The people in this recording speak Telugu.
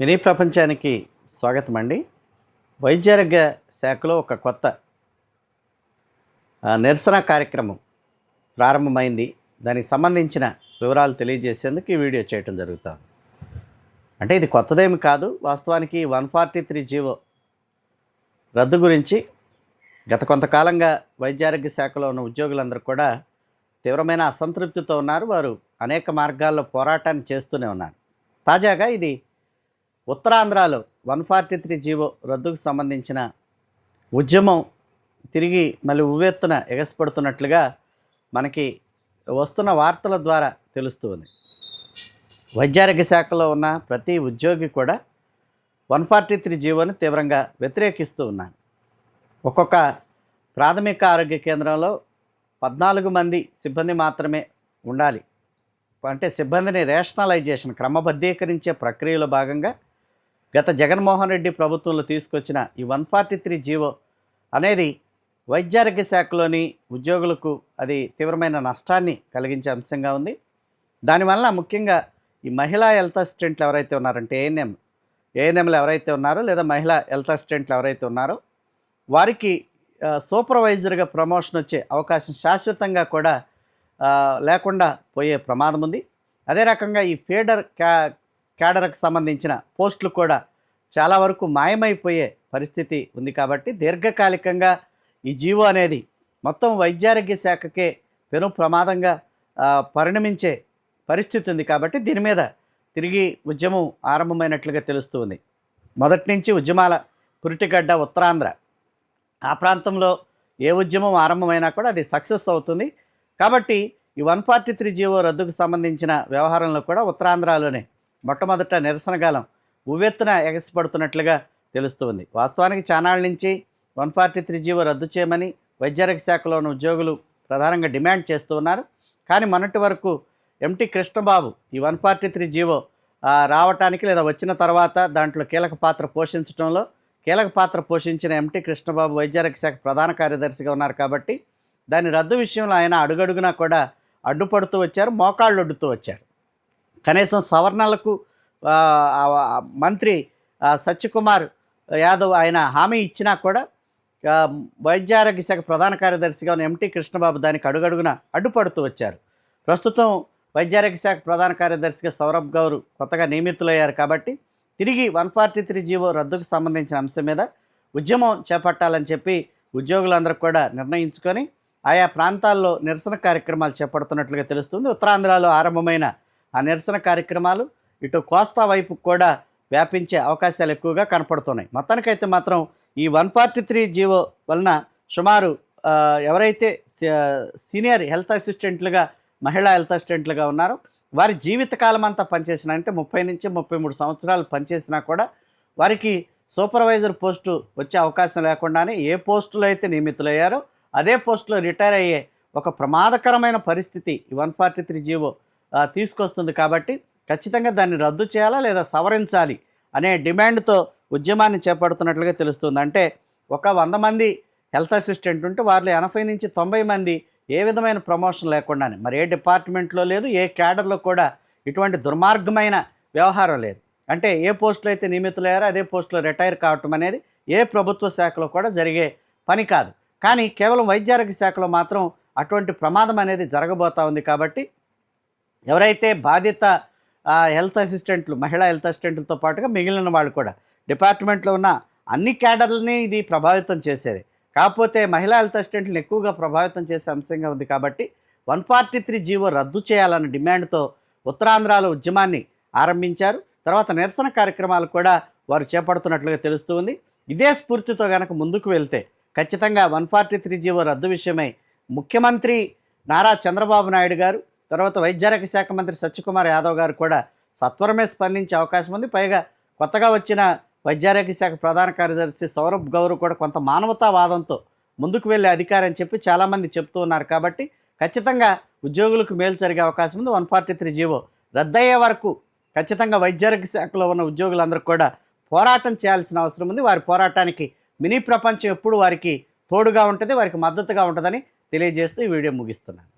మినీ ప్రపంచానికి స్వాగతం అండి వైద్యారోగ్య శాఖలో ఒక కొత్త నిరసన కార్యక్రమం ప్రారంభమైంది. దానికి సంబంధించిన వివరాలు తెలియజేసేందుకు ఈ వీడియో చేయటం జరుగుతుంది అంటే ఇది కొత్తదేమి కాదు. వాస్తవానికి వన్ ఫార్టీ త్రీ జీవో రద్దు గురించి గత కొంతకాలంగా వైద్యారోగ్య శాఖలో ఉన్న ఉద్యోగులందరూ కూడా తీవ్రమైన అసంతృప్తితో ఉన్నారు. వారు అనేక మార్గాల్లో పోరాటాన్ని చేస్తూనే ఉన్నారు. తాజాగా ఇది ఉత్తరాంధ్రలో one forty three G O రద్దుకు సంబంధించిన ఉద్యమం తిరిగి మళ్ళీ ఉవ్వెత్తున ఎగసిపడుతున్నట్లుగా మనకి వస్తున్న వార్తల ద్వారా తెలుస్తుంది వైద్యారోగ్య శాఖలో ఉన్న ప్రతి ఉద్యోగి కూడా వన్ ఫార్టీ త్రీ జీవోని తీవ్రంగా వ్యతిరేకిస్తూ ఉన్నారు ఒక్కొక్క ప్రాథమిక ఆరోగ్య కేంద్రంలో పద్నాలుగు మంది సిబ్బంది మాత్రమే ఉండాలి. అంటే సిబ్బందిని రేషనలైజేషన్ క్రమబద్ధీకరించే ప్రక్రియలో భాగంగా గత జగన్మోహన్ రెడ్డి ప్రభుత్వంలో తీసుకొచ్చిన ఈ వన్ ఫార్టీ త్రీ జీవో అనేది వైద్యారోగ్య శాఖలోని ఉద్యోగులకు అది తీవ్రమైన నష్టాన్ని కలిగించే అంశంగా ఉంది. దానివల్ల ముఖ్యంగా ఈ మహిళా హెల్త్ అసిస్టెంట్లు ఎవరైతే ఉన్నారంటే ఏఎన్ఎం ఏఎన్ఎంలు ఎవరైతే ఉన్నారో లేదా మహిళా హెల్త్ అసిస్టెంట్లు ఎవరైతే ఉన్నారో వారికి సూపర్వైజర్గా ప్రమోషన్ వచ్చే అవకాశం శాశ్వతంగా కూడా లేకుండా పోయే ప్రమాదం ఉంది. అదే రకంగా ఈ ఫీడర్ క్యా క్యాడర్కు సంబంధించిన పోస్టులు కూడా చాలా వరకు మాయమైపోయే పరిస్థితి ఉంది కాబట్టి దీర్ఘకాలికంగా ఈ జీవో అనేది మొత్తం వైద్యారోగ్య శాఖకే పెను ప్రమాదంగా పరిణమించే పరిస్థితి ఉంది కాబట్టి దీని మీద తిరిగి ఉద్యమం ఆరంభమైనట్లుగా తెలుస్తుంది మొదటి నుంచి ఉద్యమాల పురిటిగడ్డ ఉత్తరాంధ్ర. ఆ ప్రాంతంలో ఏ ఉద్యమం ఆరంభమైనా కూడా అది సక్సెస్ అవుతుంది. కాబట్టి ఈ one forty three G O రద్దుకు సంబంధించిన వ్యవహారంలో కూడా ఉత్తరాంధ్రలోనే మొట్టమొదట నిరసనకాలం ఉవ్వెత్తున ఎగసిపడుతున్నట్లుగా తెలుస్తుంది. వాస్తవానికి చానాళ్ళ నుంచి వన్ ఫార్టీ త్రీ జీవో రద్దు చేయమని వైద్యారోగ్య శాఖలోని ఉద్యోగులు ప్రధానంగా డిమాండ్ చేస్తూ ఉన్నారు. కానీ మొన్నటి వరకు ఎంటీ కృష్ణబాబు ఈ వన్ ఫార్టీ త్రీ జీవో రావటానికి లేదా వచ్చిన తర్వాత దాంట్లో కీలక పాత్ర పోషించడంలో కీలక పాత్ర పోషించిన ఎంటీ కృష్ణబాబు వైద్యారోగ్య శాఖ ప్రధాన కార్యదర్శిగా ఉన్నారు కాబట్టి దాని రద్దు విషయంలో ఆయన అడుగడుగునా కూడా అడ్డుపడుతూ వచ్చారు మోకాళ్ళు అడ్డుతూ వచ్చారు. కనీసం సవర్ణలకు మంత్రి సత్యకుమార్ యాదవ్ ఆయన హామీ ఇచ్చినా కూడా వైద్యారోగ్య శాఖ ప్రధాన కార్యదర్శిగా ఉన్న ఎంటీ కృష్ణబాబు దానికి అడుగడుగున అడ్డుపడుతూ వచ్చారు. ప్రస్తుతం వైద్యారోగ్య శాఖ ప్రధాన కార్యదర్శిగా సౌరభ్ గౌర్ కొత్తగా నియమితులయ్యారు కాబట్టి తిరిగి one forty three G O రద్దుకు సంబంధించిన అంశం మీద ఉద్యమం చేపట్టాలని చెప్పి ఉద్యోగులందరూ కూడా నిర్ణయించుకొని ఆయా ప్రాంతాల్లో నిరసన కార్యక్రమాలు చేపడుతున్నట్లుగా తెలుస్తుంది. ఉత్తరాంధ్రలో ఆరంభమైన ఆ నిరసన కార్యక్రమాలు ఇటు కోస్తా వైపు కూడా వ్యాపించే అవకాశాలు ఎక్కువగా కనపడుతున్నాయి. మొత్తానికైతే మాత్రం ఈ వన్ ఫార్టీ త్రీ జీవో వలన సుమారు ఎవరైతే సీనియర్ హెల్త్ అసిస్టెంట్లుగా మహిళా హెల్త్ అసిస్టెంట్లుగా ఉన్నారో వారి జీవితకాలం అంతా పనిచేసిన అంటే ముప్పై నుంచి ముప్పై మూడు సంవత్సరాలు పనిచేసినా కూడా వారికి సూపర్వైజర్ పోస్టు వచ్చే అవకాశం లేకుండానే ఏ పోస్టులో అయితే నియమితులయ్యారో అదే పోస్టులో రిటైర్ అయ్యే ఒక ప్రమాదకరమైన పరిస్థితి ఈ వన్ ఫార్టీ త్రీ జీవో తీసుకొస్తుంది కాబట్టి ఖచ్చితంగా దాన్ని రద్దు చేయాలా లేదా సవరించాలి అనే డిమాండ్తో ఉద్యమాన్ని చేపడుతున్నట్లుగా తెలుస్తుంది. అంటే ఒక వంద మంది హెల్త్ అసిస్టెంట్ ఉంటే వాళ్ళు ఎనభై నుంచి తొంభై మంది ఏ విధమైన ప్రమోషన్ లేకుండానే మరి ఏ డిపార్ట్మెంట్లో లేదు ఏ క్యాడర్లో కూడా ఇటువంటి దుర్మార్గమైన వ్యవహారం లేదు. అంటే ఏ పోస్టులో అయితే నియమితులయ్యారో అదే పోస్టులో రిటైర్ కావటం అనేది ఏ ప్రభుత్వ శాఖలో కూడా జరిగే పని కాదు. కానీ కేవలం వైద్యారోగ్య శాఖలో మాత్రం అటువంటి ప్రమాదం అనేది జరగబోతా ఉంది కాబట్టి ఎవరైతే బాధిత హెల్త్ అసిస్టెంట్లు మహిళా హెల్త్ అసిస్టెంట్లతో పాటుగా మిగిలిన వాళ్ళు కూడా డిపార్ట్మెంట్లో ఉన్న అన్ని క్యాడర్లని ఇది ప్రభావితం చేసేది. కాకపోతే మహిళా హెల్త్ అసిస్టెంట్లను ఎక్కువగా ప్రభావితం చేసే అంశంగా ఉంది కాబట్టి వన్ ఫార్టీ త్రీ జీవో రద్దు చేయాలన్న డిమాండ్తో ఉత్తరాంధ్రాలో ఉద్యమాన్ని ఆరంభించారు. తర్వాత నిరసన కార్యక్రమాలు కూడా వారు చేపడుతున్నట్లుగా తెలుస్తుంది ఇదే స్ఫూర్తితో కనుక ముందుకు వెళ్తే ఖచ్చితంగా వన్ ఫార్టీ త్రీ జీవో రద్దు విషయమై ముఖ్యమంత్రి నారా చంద్రబాబు నాయుడు గారు తర్వాత వైద్యారోగ్య శాఖ మంత్రి సత్యకుమార్ యాదవ్ గారు కూడా సత్వరమే స్పందించే అవకాశం ఉంది. పైగా కొత్తగా వచ్చిన వైద్యారోగ్య శాఖ ప్రధాన కార్యదర్శి సౌరభ్ గౌర్ కూడా కొంత మానవతావాదంతో ముందుకు వెళ్ళే అధికారి అని చెప్పి చాలామంది చెప్తూ ఉన్నారు. కాబట్టి ఖచ్చితంగా ఉద్యోగులకు మేలు జరిగే అవకాశం ఉంది. One forty three G O రద్దయ్యే వరకు ఖచ్చితంగా వైద్యారోగ్య శాఖలో ఉన్న ఉద్యోగులందరూ కూడా పోరాటం చేయాల్సిన అవసరం ఉంది. వారి పోరాటానికి మినీ ప్రపంచం ఎప్పుడు వారికి తోడుగా ఉంటుంది వారికి మద్దతుగా ఉంటుందని తెలియజేస్తూ ఈ వీడియో ముగిస్తున్నాను.